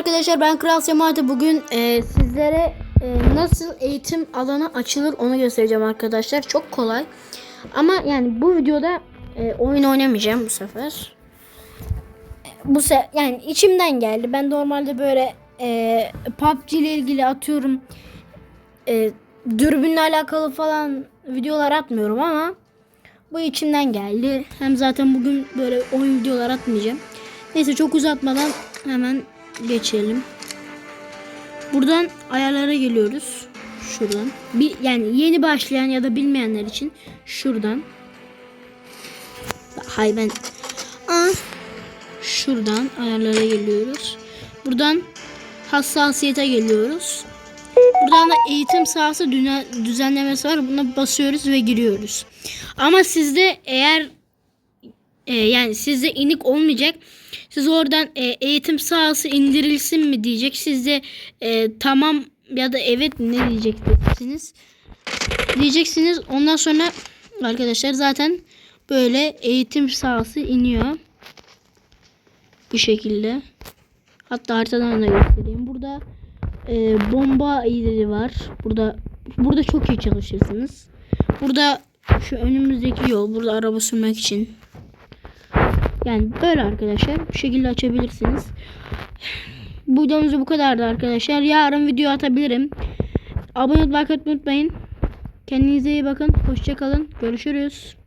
arkadaşlar ben Kral Semati bugün e, sizlere e, nasıl eğitim alanı açılır onu göstereceğim arkadaşlar. Çok kolay. Ama yani bu videoda e, oyun oynamayacağım bu sefer. Bu se yani içimden geldi. Ben normalde böyle e, PUBG ile ilgili atıyorum e, dürbünle alakalı falan videolar atmıyorum ama bu içimden geldi. Hem zaten bugün böyle oyun videolar atmayacağım. Neyse çok uzatmadan hemen geçelim. Buradan ayarlara geliyoruz. Şuradan. Bir, yani yeni başlayan ya da bilmeyenler için şuradan. Hay ben. Aa, şuradan ayarlara geliyoruz. Buradan hassasiyete geliyoruz. Buradan da eğitim sahası düzenlemesi var. Buna basıyoruz ve giriyoruz. Ama sizde eğer e, yani sizde inik olmayacak. Siz oradan e, eğitim sahası indirilsin mi diyecek. Siz de e, tamam ya da evet ne diyeceksiniz. Diyeceksiniz. Ondan sonra arkadaşlar zaten böyle eğitim sahası iniyor. Bu şekilde. Hatta haritadan da göstereyim. Burada e, bomba izleri var. Burada burada çok iyi çalışırsınız. Burada şu önümüzdeki yol. Burada araba sürmek için. Yani böyle arkadaşlar. Bu şekilde açabilirsiniz. Bu videomuz bu kadardı arkadaşlar. Yarın video atabilirim. Abone olmayı unutmayın. Kendinize iyi bakın. Hoşçakalın. Görüşürüz.